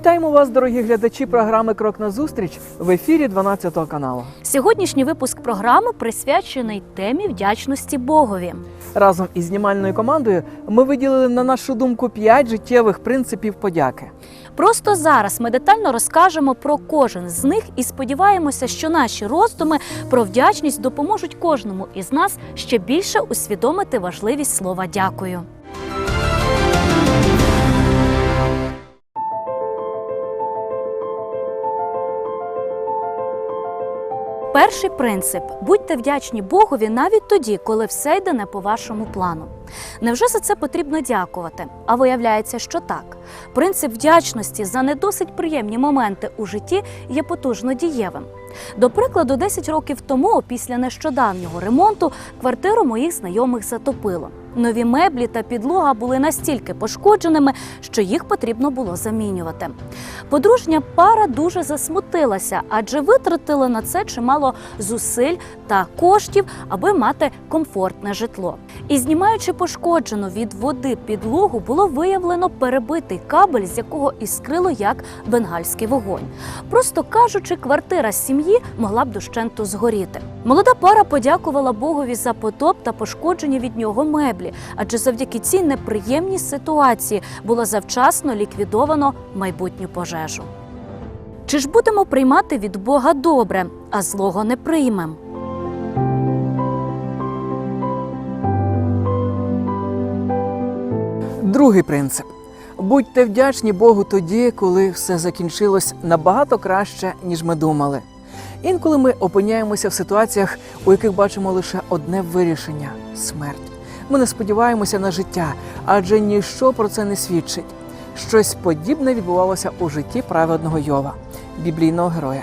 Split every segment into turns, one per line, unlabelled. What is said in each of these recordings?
Вітаємо вас, дорогі глядачі програми Крок на зустріч в ефірі 12 каналу.
Сьогоднішній випуск програми присвячений темі вдячності Богові.
Разом із знімальною командою ми виділили на нашу думку 5 життєвих принципів подяки.
Просто зараз ми детально розкажемо про кожен з них і сподіваємося, що наші роздуми про вдячність допоможуть кожному із нас ще більше усвідомити важливість слова дякую. Перший принцип будьте вдячні Богові навіть тоді, коли все йде не по вашому плану. Невже за це потрібно дякувати? А виявляється, що так. Принцип вдячності за не досить приємні моменти у житті є потужно дієвим. До прикладу, 10 років тому, після нещодавнього ремонту, квартиру моїх знайомих затопило. Нові меблі та підлога були настільки пошкодженими, що їх потрібно було замінювати. Подружня пара дуже засмутилася, адже витратила на це чимало зусиль та коштів, аби мати комфортне житло. І знімаючи пошкоджену від води підлогу, було виявлено перебитий кабель, з якого іскрило як бенгальський вогонь. Просто кажучи, квартира сім'ї могла б дощенту згоріти. Молода пара подякувала Богові за потоп та пошкоджені від нього меблі, адже завдяки цій неприємній ситуації було завчасно ліквідовано майбутню пожежу. Чи ж будемо приймати від Бога добре, а злого не приймем?
Другий принцип: будьте вдячні Богу тоді, коли все закінчилось набагато краще, ніж ми думали. Інколи ми опиняємося в ситуаціях, у яких бачимо лише одне вирішення смерть. Ми не сподіваємося на життя, адже ніщо про це не свідчить. Щось подібне відбувалося у житті праведного Йова, біблійного героя.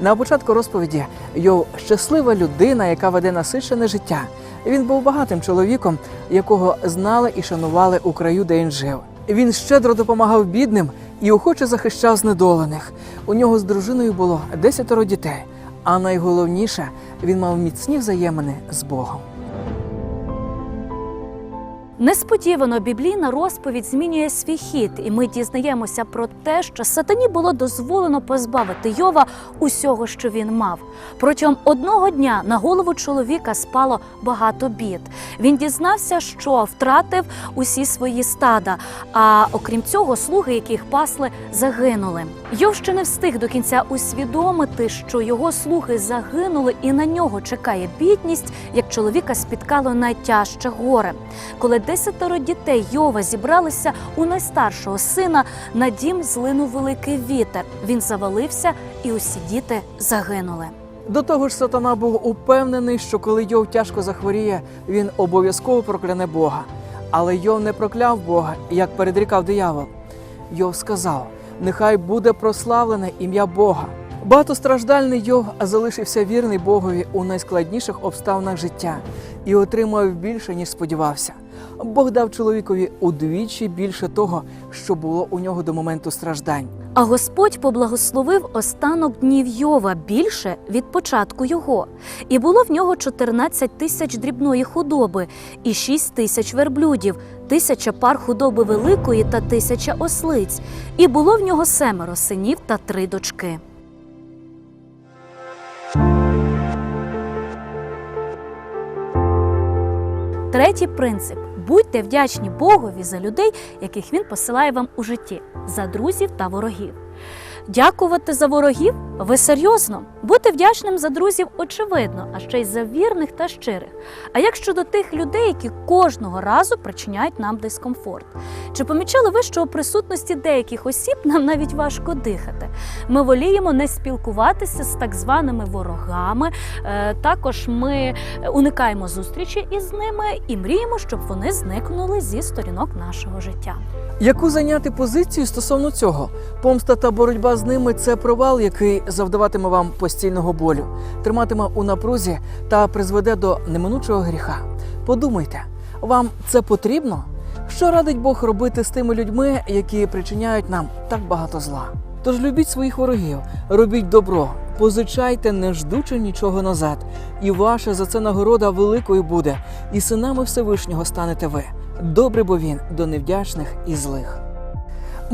На початку розповіді Йов щаслива людина, яка веде насичене життя. Він був багатим чоловіком, якого знали і шанували у краю, де він жив. Він щедро допомагав бідним і охоче захищав знедолених. У нього з дружиною було десятеро дітей. А найголовніше, він мав міцні взаємини з Богом.
Несподівано біблійна розповідь змінює свій хід, і ми дізнаємося про те, що сатані було дозволено позбавити Йова усього, що він мав. Протягом одного дня на голову чоловіка спало багато бід. Він дізнався, що втратив усі свої стада. А окрім цього, слуги, яких пасли, загинули. Йов ще не встиг до кінця усвідомити, що його слуги загинули, і на нього чекає бідність, як чоловіка спіткало найтяжче горе. Коли десятеро дітей Йова зібралися у найстаршого сина, на дім злинув великий вітер. Він завалився, і усі діти загинули.
До того ж, сатана був упевнений, що коли Йов тяжко захворіє, він обов'язково прокляне Бога. Але Йов не прокляв Бога, як передрікав диявол. Йов сказав: нехай буде прославлене ім'я Бога. Багатостраждальний Йов залишився вірний Богові у найскладніших обставинах життя і отримав більше, ніж сподівався. Бог дав чоловікові удвічі більше того, що було у нього до моменту страждань.
А Господь поблагословив останок днів Йова більше від початку його. І було в нього 14 тисяч дрібної худоби, і 6 тисяч верблюдів, тисяча пар худоби великої та тисяча ослиць. І було в нього семеро синів та три дочки. Третій принцип будьте вдячні Богові за людей, яких він посилає вам у житті, за друзів та ворогів. Дякувати за ворогів? Ви серйозно? Бути вдячним за друзів очевидно, а ще й за вірних та щирих. А як щодо тих людей, які кожного разу причиняють нам дискомфорт? Чи помічали ви, що у присутності деяких осіб нам навіть важко дихати? Ми воліємо не спілкуватися з так званими ворогами. Е, Також ми уникаємо зустрічі із ними і мріємо, щоб вони зникнули зі сторінок нашого життя.
Яку зайняти позицію стосовно цього? Помста та боротьба з ними це провал, який завдаватиме вам постійного болю, триматиме у напрузі та призведе до неминучого гріха. Подумайте, вам це потрібно? Що радить Бог робити з тими людьми, які причиняють нам так багато зла? Тож любіть своїх ворогів, робіть добро, позичайте, не ждучи нічого назад, і ваша за це нагорода великою буде, і синами Всевишнього станете ви. Добрий бо він до невдячних і злих.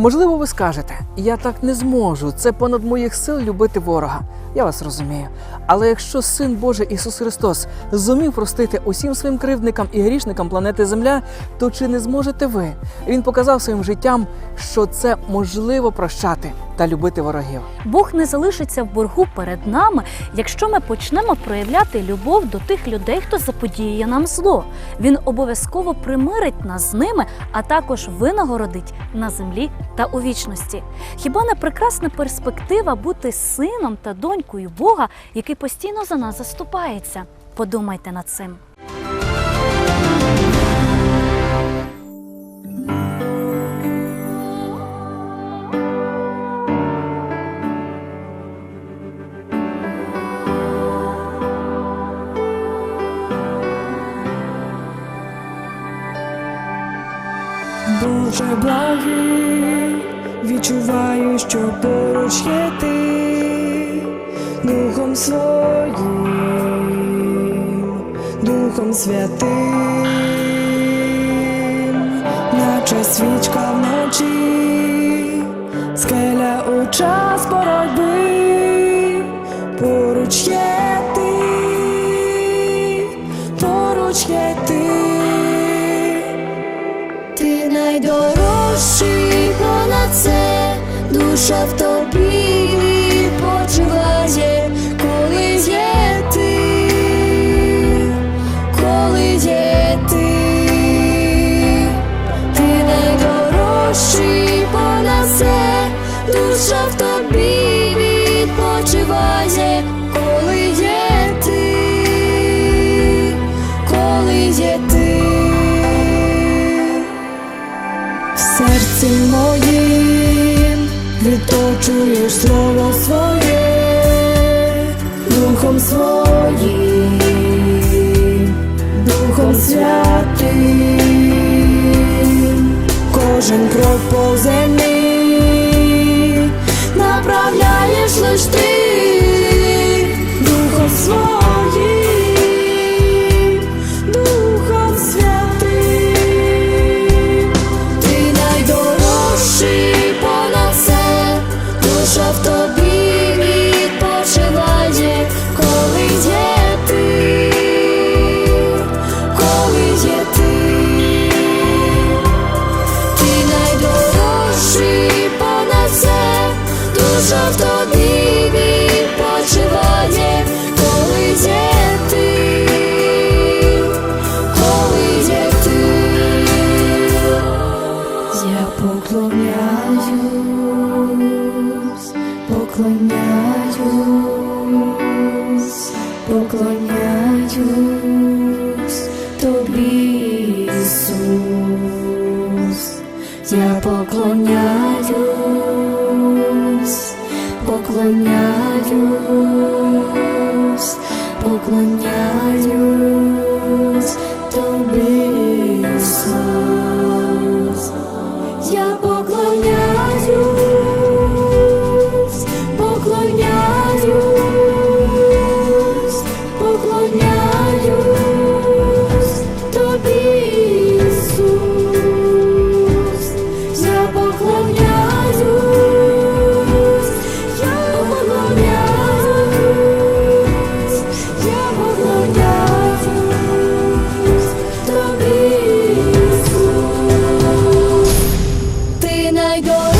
Можливо, ви скажете, я так не зможу. Це понад моїх сил любити ворога. Я вас розумію. Але якщо син Божий Ісус Христос зумів простити усім своїм кривдникам і грішникам планети Земля, то чи не зможете ви? Він показав своїм життям, що це можливо прощати та любити ворогів.
Бог не залишиться в боргу перед нами, якщо ми почнемо проявляти любов до тих людей, хто заподіює нам зло. Він обов'язково примирить нас з ними, а також винагородить на землі та у вічності. Хіба не прекрасна перспектива бути сином та донькою Бога, який постійно за нас заступається? Подумайте над цим.
Боже благий, відчуваю, що поруч є ти, Духом своїм, Духом святим, наче свічка вночі, скеля у час боротьби, поруч є ти, поруч є ти.
Ти найдорожчий понад це, душа в тобі душа в тобі відпочиває, коли є ти, коли є ти.
В серці моїм відточуєш слово своє, Духом своїм, Духом святим, кожен крок по землі поклоняюсь тобі, Ісус. Я поклоняюсь, поклоняюсь,
Ти найдорожчий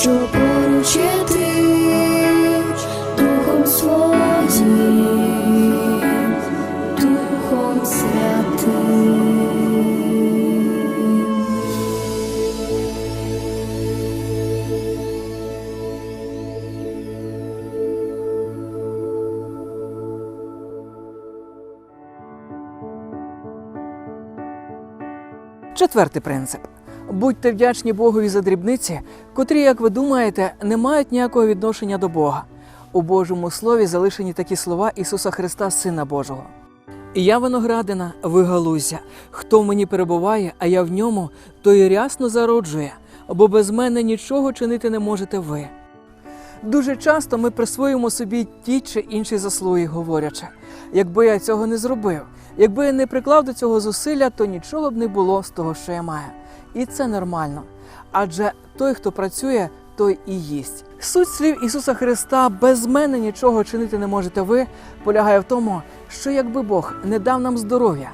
що поруч є ти духом своїм, духом святим.
Четвертий принцип будьте вдячні Богові за дрібниці, котрі, як ви думаєте, не мають ніякого відношення до Бога. У Божому слові залишені такі слова Ісуса Христа, Сина Божого. Я виноградина, ви галузя. Хто в мені перебуває, а я в ньому, той рясно зароджує, бо без мене нічого чинити не можете ви. Дуже часто ми присвоюємо собі ті чи інші заслуги, говорячи, якби я цього не зробив, якби я не приклав до цього зусилля, то нічого б не було з того, що я маю. І це нормально. Адже той, хто працює, той і їсть. Суть слів Ісуса Христа без мене нічого чинити не можете ви, полягає в тому, що якби Бог не дав нам здоров'я,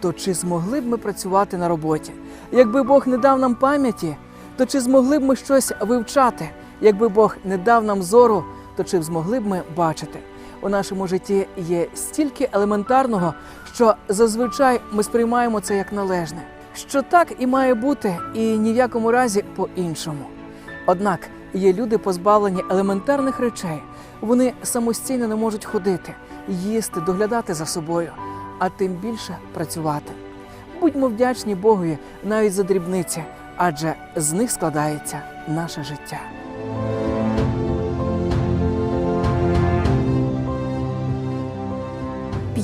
то чи змогли б ми працювати на роботі? Якби Бог не дав нам пам'яті, то чи змогли б ми щось вивчати? Якби Бог не дав нам зору, то чи змогли б ми бачити? У нашому житті є стільки елементарного, що зазвичай ми сприймаємо це як належне. Що так і має бути, і ні в якому разі по-іншому. Однак є люди, позбавлені елементарних речей. Вони самостійно не можуть ходити, їсти, доглядати за собою, а тим більше працювати. Будьмо вдячні Богові навіть за дрібниці, адже з них складається наше життя.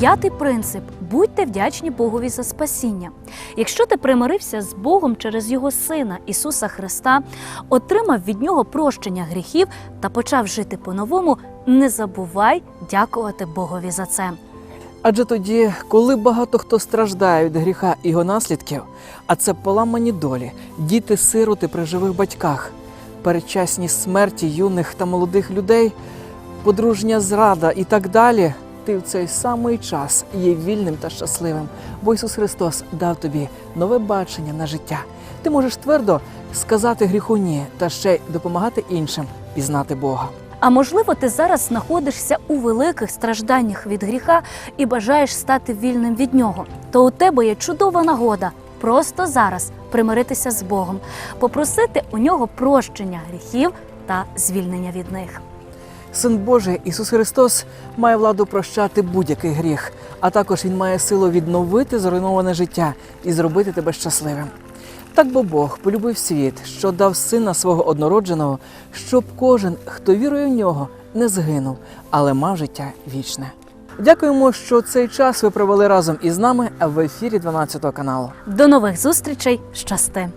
П'ятий принцип будьте вдячні Богові за спасіння. Якщо ти примирився з Богом через Його Сина Ісуса Христа, отримав від Нього прощення гріхів та почав жити по-новому, не забувай дякувати Богові за це.
Адже тоді, коли багато хто страждає від гріха і його наслідків, а це поламані долі, діти сироти при живих батьках, передчасні смерті юних та молодих людей, подружня зрада і так далі, ти в цей самий час є вільним та щасливим, бо Ісус Христос дав тобі нове бачення на життя. Ти можеш твердо сказати гріху ні та ще й допомагати іншим пізнати Бога.
А можливо, ти зараз знаходишся у великих стражданнях від гріха і бажаєш стати вільним від нього. То у тебе є чудова нагода просто зараз примиритися з Богом, попросити у нього прощення гріхів та звільнення від них.
Син Божий Ісус Христос має владу прощати будь-який гріх, а також Він має силу відновити зруйноване життя і зробити тебе щасливим. Так бо Бог полюбив світ, що дав сина свого однородженого, щоб кожен, хто вірує в нього, не згинув, але мав життя вічне. Дякуємо, що цей час ви провели разом із нами в ефірі 12 каналу.
До нових зустрічей! Щасти!